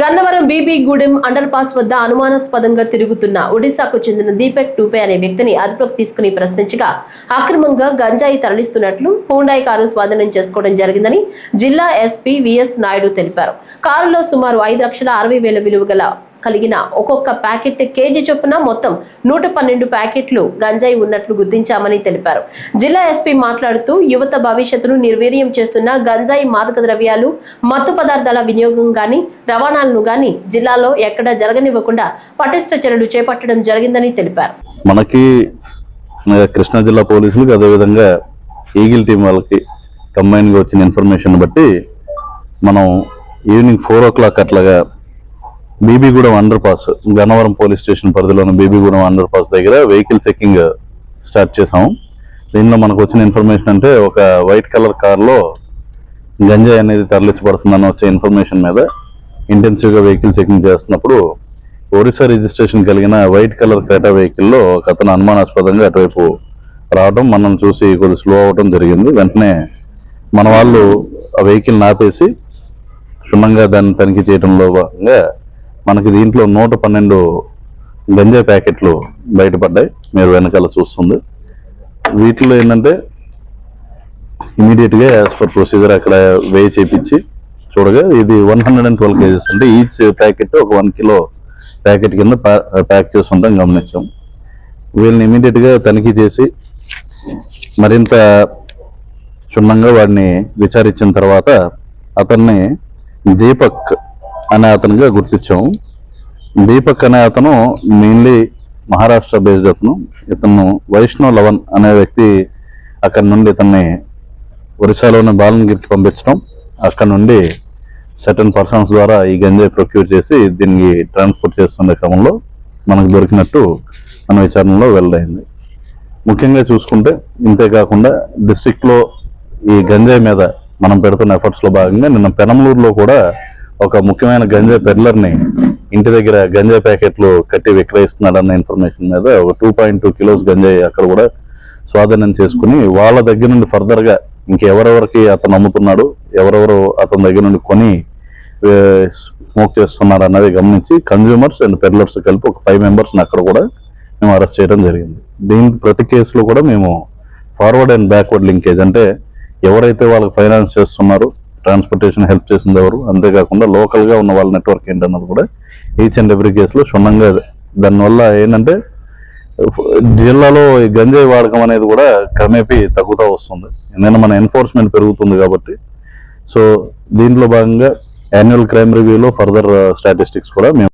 Gannavaram BB Gudem underpass వద్ద అనుమానాస్పదంగా తిరుగుతున్న ఒడిశాకు చెందిన దీపక్ టూపే అనే వ్యక్తిని అదుపులోకి తీసుకుని ప్రశ్నించగా అక్రమంగా గంజాయి తరలిస్తున్నట్లు హూండాయి కారు స్వాధీనం చేసుకోవడం జరిగిందని జిల్లా ఎస్పీ విఎస్ నాయుడు తెలిపారు. కారులో సుమారు ఐదు లక్షల అరవై వేల విలువ గల కలిగిన ఒక్కొక్క ప్యాకెట్ కేజీ చొప్పున మొత్తం నూట పన్నెండు ప్యాకెట్లు గంజాయి ఉన్నట్లు గుర్తించామని తెలిపారు. జిల్లా ఎస్పీ మాట్లాడుతూ యువత భవిష్యత్తును నిర్వీర్యం చేస్తున్న గంజాయి మాదక ద్రవ్యాలు మత్తు పదార్థాల వినియోగం గాని రవాణాలను గాని జిల్లాలో ఎక్కడా జరగనివ్వకుండా పటిష్ట చర్యలు చేపట్టడం జరిగిందని తెలిపారు. మనకి కృష్ణా జిల్లా పోలీసులకు అదేవిధంగా ఈగిల్ టీం వాళ్ళకి కంబైన్గా వచ్చిన ఇన్ఫర్మేషన్ బట్టి మనం ఈవినింగ్ ఫోర్ ఓ క్లాక్ అట్లాగా BB Gudem underpass Gannavaram police station పరిధిలోని బీబీగూడెం అండర్ పాస్ దగ్గర వెహికల్ చెక్కింగ్ స్టార్ట్ చేసాము దీనిలో మనకు వచ్చిన ఇన్ఫర్మేషన్ అంటే ఒక వైట్ కలర్ కార్లో గంజాయి అనేది తరలించబడుతుందని వచ్చే ఇన్ఫర్మేషన్ మీద ఇంటెన్సివ్గా వెహికల్ చెకింగ్ చేస్తున్నప్పుడు ఒరిస్సా రిజిస్ట్రేషన్ కలిగిన వైట్ కలర్ క్రేటా వెహికల్లో ఒక అతను అనుమానాస్పదంగా అటువైపు రావడం మనం చూసి కొద్దిగా స్లో అవడం జరిగింది. వెంటనే మన వాళ్ళు ఆ వెహికల్ నాపేసి క్షుణ్ణంగా దాన్ని తనిఖీ చేయడంలో భాగంగా మనకి దీంట్లో నూట పన్నెండు గంజాయి ప్యాకెట్లు బయటపడ్డాయి. మీరు వెనకాల చూస్తుంది. వీటిలో ఏంటంటే ఇమీడియట్గా యాజ్ పర్ ప్రొసీజర్ అక్కడ వేయి చేపించి చూడగా ఇది one hundred and twelve kgs అంటే ఈచ్ ప్యాకెట్ ఒక వన్ కిలో ప్యాకెట్ కింద ప్యాక్ చేసి ఉంటాం గమనించాం. వీళ్ళని ఇమీడియట్గా తనిఖీ చేసి మరింత క్షుణ్ణంగా వాడిని విచారించిన తర్వాత అతన్ని దీపక్ అనే అతనిగా గుర్తించాము దీపక్ అనే అతను మెయిన్లీ మహారాష్ట్ర బేస్డ్ అతను. ఇతను వైష్ణవ్ లవన్ అనే వ్యక్తి అక్కడ నుండి ఇతన్ని ఒరిస్సాలోని బాలనగిరికి పంపించడం. అక్కడ నుండి సర్టన్ పర్సన్స్ ద్వారా ఈ గంజాయి ప్రొక్యూర్ చేసి దీనికి ట్రాన్స్పోర్ట్ చేస్తున్న క్రమంలో మనకు దొరికినట్టు మన విచారణలో వెల్లడైంది. ముఖ్యంగా చూసుకుంటే ఇంతే కాకుండా డిస్ట్రిక్ట్లో ఈ గంజాయి మీద మనం పెడుతున్న ఎఫర్ట్స్లో భాగంగా నిన్న పెనమలూరులో కూడా ఒక ముఖ్యమైన గంజాయి పెడ్లర్ని ఇంటి దగ్గర గంజాయి ప్యాకెట్లు కట్టి విక్రయిస్తున్నాడన్న ఇన్ఫర్మేషన్ మీద ఒక టూ పాయింట్ టూ కిలోస్ గంజాయి అక్కడ కూడా స్వాధీనం చేసుకుని వాళ్ళ దగ్గర నుండి ఫర్దర్గా ఇంకెవరెవరికి అతను అమ్ముతున్నాడు ఎవరెవరు అతని దగ్గర నుండి కొని స్మోక్ చేస్తున్నారు అన్నది గమనించి కన్జ్యూమర్స్ అండ్ పెడ్లర్స్ కలిపి ఒక ఫైవ్ మెంబర్స్ని అక్కడ కూడా మేము అరెస్ట్ చేయడం జరిగింది. దీని ప్రతి కేసులో కూడా మేము ఫార్వర్డ్ అండ్ బ్యాక్వర్డ్ లింకేజ్ అంటే ఎవరైతే వాళ్ళకి ఫైనాన్స్ చేస్తున్నారో ట్రాన్స్పోర్టేషన్ హెల్ప్ చేసింది ఎవరు? అంతేకాకుండా లోకల్గా గా ఉన్న వాళ్ళ నెట్వర్క్ ఏంటన్నది కూడా ఈచ్ అండ్ ఎవ్రీ కేసులో క్షుణ్ణంగా దానివల్ల ఏంటంటే జిల్లాలో ఈ గంజాయి వాడకం అనేది కూడా క్రమేపీ తగ్గుతూ వస్తుంది. ఎందుకంటే మన ఎన్ఫోర్స్మెంట్ పెరుగుతుంది కాబట్టి. సో దీంట్లో భాగంగా యాన్యువల్ క్రైమ్ రివ్యూలో ఫర్దర్ స్టాటిస్టిక్స్ కూడా మేము